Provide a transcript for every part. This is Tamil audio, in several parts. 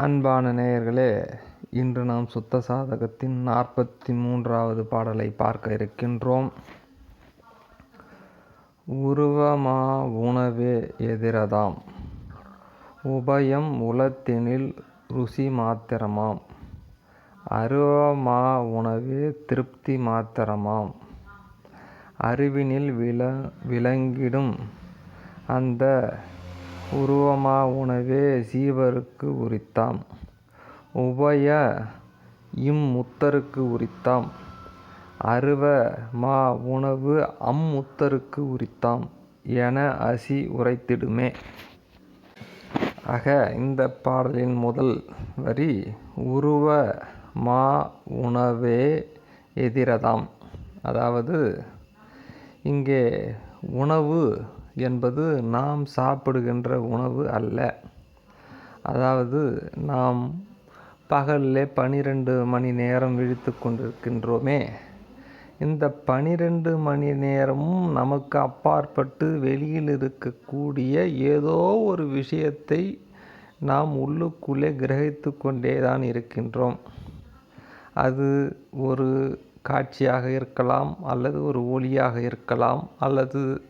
அன்பான நேயர்களே இன்று நாம் சுத்த சாதகத்தின் நாற்பத்தி மூன்றாவது பாடலை பார்க்க இருக்கின்றோம். உருவமா உணவே எதிரதாம் உபயம் உலத்தினில் ருசி மாத்திரமாம் அருவமா உணவே திருப்தி மாத்திரமாம் அறிவினில் விள விளங்கிடும் அந்த உருவமா உணவே சீவருக்கு உரித்தாம். உபய இம்முத்தருக்கு உரித்தாம். அருவ மா உணவு அம் முத்தருக்கு உரித்தாம் என அசி உரைத்திடுமே. ஆக இந்த பாடலின் முதல் வரி உருவ மா உணவே எதிரதாம். அதாவது இங்கே உணவு என்பது நாம் சாப்பிடுகின்ற உணவு அல்ல. அதாவது நாம் பகலில் பனிரெண்டு மணி நேரம் விழித்து கொண்டிருக்கின்றோமே. இந்த பனிரெண்டு மணி நேரமும் நமக்கு அப்பாற்பட்டு வெளியில் இருக்கக்கூடிய ஏதோ ஒரு விஷயத்தை நாம் உள்ளுக்குள்ளே கிரகித்து கொண்டே தான் இருக்கின்றோம். அது ஒரு காட்சியாக இருக்கலாம் அல்லது ஒரு ஒளியாக இருக்கலாம் அல்லது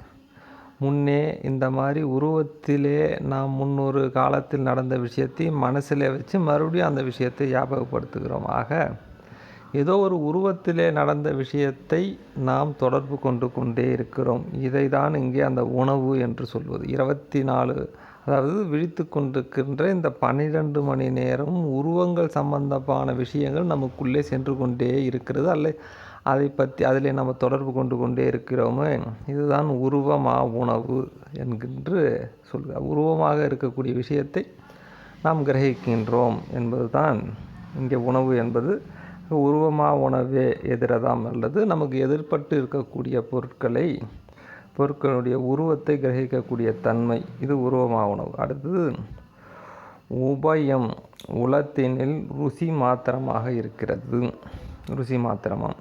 முன்னே இந்த மாதிரி உருவத்திலே நாம் முன்னொரு காலத்தில் நடந்த விஷயத்தை மனசில் வச்சு மறுபடியும் அந்த விஷயத்தை ஞாபகப்படுத்துகிறோம். ஆக ஏதோ ஒரு உருவத்திலே நடந்த விஷயத்தை நாம் தொடர்பு கொண்டு கொண்டே இருக்கிறோம். இதை தான் இங்கே அந்த உணவு என்று சொல்வது. இருபத்தி நாலு அதாவது விழித்து கொண்டிருக்கின்ற இந்த பன்னிரெண்டு மணி நேரம் உருவங்கள் சம்பந்தமான விஷயங்கள் நமக்குள்ளே சென்று கொண்டே இருக்கிறது. அல்ல அதை பற்றி அதில் நம்ம தொடர்பு கொண்டு கொண்டே இருக்கிறோமே. இதுதான் உருவமா உணவு என்கின்று சொல்க உருவமாக இருக்கக்கூடிய விஷயத்தை நாம் கிரகிக்கின்றோம் என்பது தான் இங்கே உணவு என்பது உருவமா உணவே எதிரதாம். அல்லது நமக்கு எதிர்பட்டு இருக்கக்கூடிய பொருட்களை பொருட்களுடைய உருவத்தை கிரகிக்கக்கூடிய தன்மை இது உருவமா உணவு அடுத்தது உபயம் உலத்தினில் ருசி மாத்திரமாக இருக்கிறது. ருசி மாத்திரமாக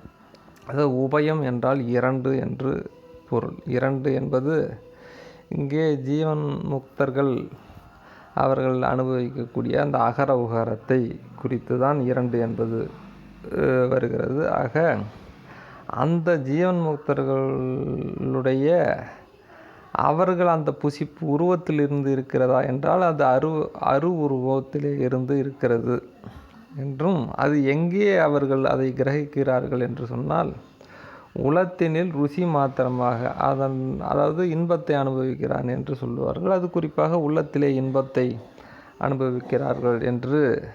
அதாவது உபயம் என்றால் இரண்டு என்று பொருள். இரண்டு என்பது இங்கே ஜீவன் முக்தர்கள் அவர்கள் அனுபவிக்கக்கூடிய அந்த அகர உகரத்தை குறித்து தான் இரண்டு என்பது வருகிறது. ஆக அந்த ஜீவன் முக்தர்களுடைய அவர்கள் அந்த புசிப்பு உருவத்தில் இருந்து இருக்கிறதா என்றால் அது அரு அரு உருவத்திலே இருந்து இருக்கிறது என்றும் அது எங்கே அவர்கள் அதை கிரகிக்கிறார்கள் என்று சொன்னால் உலத்தினில் ருசி மாத்திரமாக அதன் அதாவது இன்பத்தை அனுபவிக்கிறான் என்று சொல்லுவார்கள். அது குறிப்பாக உள்ளத்திலே இன்பத்தை அனுபவிக்கிறார்கள் என்று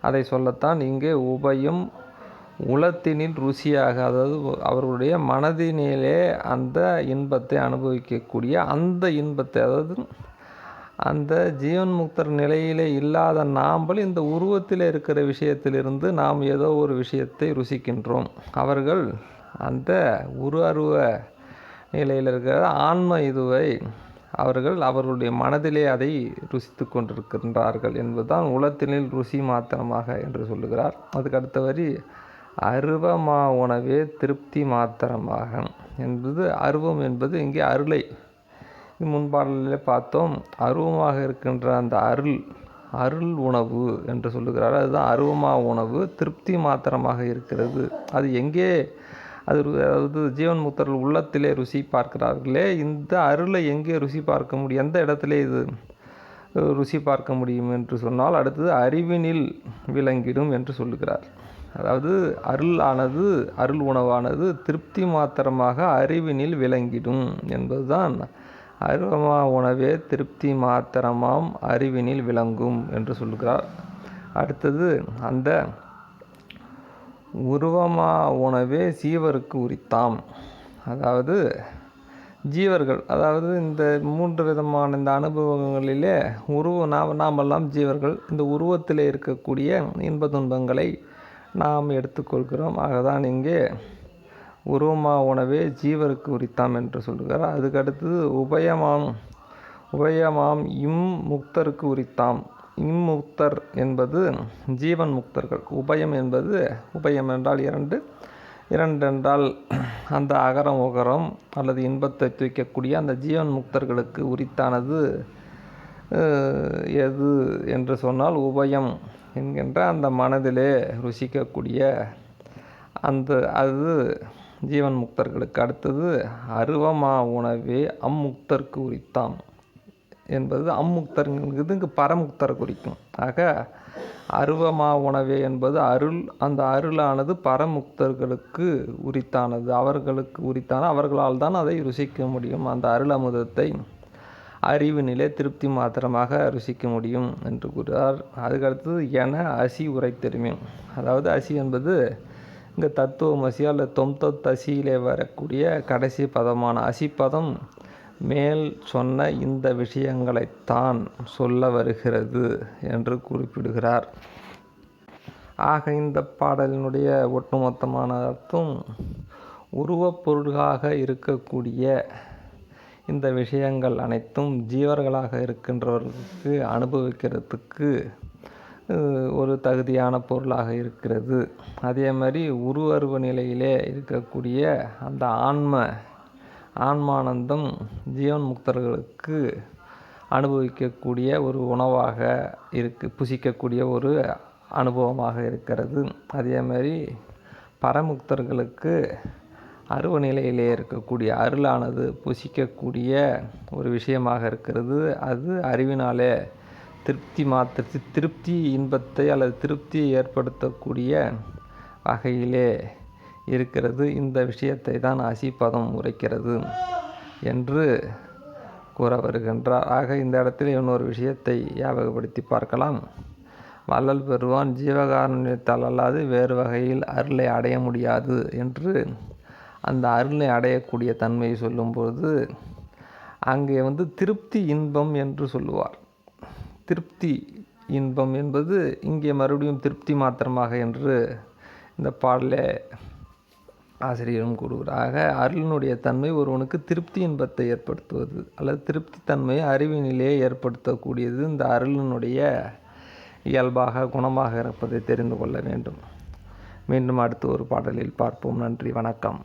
அதை சொல்லத்தான் இங்கே உபயம் உளத்தினில் ருசியாக அதாவது அவர்களுடைய மனதினிலே அந்த இன்பத்தை அனுபவிக்கக்கூடிய அந்த இன்பத்தை அதாவது அந்த ஜீவன் முக்தர் நிலையிலே இல்லாத நாம்பல் இந்த உருவத்தில் இருக்கிற விஷயத்திலிருந்து நாம் ஏதோ ஒரு விஷயத்தை ருசிக்கின்றோம். அவர்கள் அந்த உரு அருவ நிலையில் இருக்கிற ஆன்ம இதுவை அவர்கள் அவர்களுடைய மனதிலே அதை ருசித்து கொண்டிருக்கின்றார்கள் என்பதுதான் உலத்தினில் ருசி மாத்திரமாக என்று சொல்லுகிறார். அதுக்கு அடுத்த வரி அருவமா உணவே திருப்தி மாத்திரமாகும் என்பது அருவம் என்பது இங்கே அருளை. முன்பாடலில் பார்த்தோம். அருவமாக இருக்கின்ற அந்த அருள் அருள் உணவு என்று சொல்லுகிறார். அதுதான் அருவமா உணவு திருப்தி மாத்திரமாக இருக்கிறது. அது எங்கே? அது அதாவது ஜீவன் முத்தர்கள் உள்ளத்திலே ருசி பார்க்கிறார்களே. இந்த அருளை எங்கே ருசி பார்க்க முடியும்? எந்த இடத்துல இது ருசி பார்க்க முடியும் என்று சொன்னால் அடுத்தது அறிவினில் விளங்கிடும் என்று சொல்லுகிறார். அதாவது அருள் ஆனது அருள் உணவானது திருப்தி மாத்திரமாக அறிவினில் விளங்கிடும் என்பதுதான். அருவமா உணவே திருப்தி மாத்திரமாம் அறிவினில் விளங்கும் என்று சொல்கிறார். அடுத்தது அந்த உருவமா உணவே சீவருக்கு உரித்தாம். அதாவது ஜீவர்கள் அதாவது இந்த மூன்று விதமான இந்த அனுபவங்களிலே உருவ நாம் நாமெல்லாம் ஜீவர்கள் இந்த உருவத்தில் இருக்கக்கூடிய இன்ப துன்பங்களை நாம் எடுத்துக்கொள்கிறோம். ஆகதான் இங்கே உருவமா உணவே ஜீவருக்கு உரித்தாம் என்று சொல்கிறார் அதுக்கடுத்தது உபயமாம் உபயமாம் இம் முக்தருக்கு உரித்தாம். இம்முக்தர் என்பது ஜீவன் முக்தர்கள். உபயம் என்பது உபயம் என்றால் இரண்டு இரண்டு என்றால் அந்த அகரம் உகரம் அல்லது இன்பத்தை தூக்கக்கூடிய அந்த ஜீவன் முக்தர்களுக்கு உரித்தானது எது என்று சொன்னால் உபயம். என்கின்ற அந்த மனதிலே ருசிக்கக்கூடிய அந்த அது ஜீவன் முக்தர்களுக்கு அடுத்தது அருவமா உணவே அம்முக்தர்க்கு உரித்தாம். என்பது அம்முக்தர்ங்கிறது இங்கு பரமுக்தரை குறிக்கும். ஆக அருவமா உணவே என்பது அருள் அந்த அருளானது பரமுக்தர்களுக்கு உரித்தானது. அவர்களுக்கு உரித்தான அவர்களால் தான் அதை ருசிக்க முடியும். அந்த அருள் அமுதத்தை அறிவினிலே திருப்தி மாத்திரமாக ருசிக்க முடியும் என்று கூறுகிறார். அதுக்கடுத்தது என அசி உரைத்தெருமே அதாவது அசி என்பது இங்கே தத்துவம் அசி அல்ல தொம்தொத் அசியிலே வரக்கூடிய கடைசி பதமான அசிப்பதம் மேல் சொன்ன இந்த விஷயங்களைத்தான் சொல்ல வருகிறது என்று குறிப்பிடுகிறார். ஆக இந்த பாடலினுடைய ஒட்டுமொத்தமான அர்த்தம் உருவப் பொருளாக இருக்கக்கூடிய இந்த விஷயங்கள் அனைத்தும் ஜீவர்களாக இருக்கின்றவர்களுக்கு அனுபவிக்கிறதுக்கு ஒரு தகுதியான பொருளாக இருக்கிறது. அதே மாதிரி உருவருவ நிலையிலே இருக்கக்கூடிய அந்த ஆன்ம ஆன்மானந்தம் ஜீவன் முக்தர்களுக்கு அனுபவிக்கக்கூடிய ஒரு உணவாக இருக்கு புசிக்கக்கூடிய ஒரு அனுபவமாக இருக்கிறது. அதே மாதிரி பரமுக்தர்களுக்கு அருவ நிலையிலே இருக்கக்கூடிய அருளானது புசிக்கக்கூடிய ஒரு விஷயமாக இருக்கிறது. அது அறிவினாலே திருப்தி மாத்திர திருப்தி இன்பத்தை அல்லது திருப்தியை ஏற்படுத்தக்கூடிய வகையிலே இருக்கிறது. இந்த விஷயத்தை தான் அசிப்பதம் உரைக்கிறது என்று கூற வருகின்றார். ஆக இந்த இடத்தில் இன்னொரு விஷயத்தை ஞாபகப்படுத்தி பார்க்கலாம். வள்ளல் பெறுவான் ஜீவகாருண்யத்தால் அல்லாது வேறு வகையில் அருளை அடைய முடியாது என்று அந்த அருளை அடையக்கூடிய தன்மையை சொல்லும்பொழுது அங்கே வந்து திருப்தி இன்பம் என்று சொல்லுவார். திருப்தி இன்பம் என்பது இங்கே மறுபடியும் திருப்தி மாத்திரமாக என்று இந்த பாடலே ஆசிரியரும் கூறுகிறாக அருளினுடைய தன்மை ஒருவனுக்கு திருப்தி இன்பத்தை ஏற்படுத்துவது அல்லது திருப்தி தன்மையை அறிவினிலே ஏற்படுத்தக்கூடியது இந்த அருளினுடைய இயல்பாக குணமாக இருப்பதை தெரிந்து கொள்ள வேண்டும். மீண்டும் அடுத்த ஒரு பாடலில் பார்ப்போம். நன்றி வணக்கம்.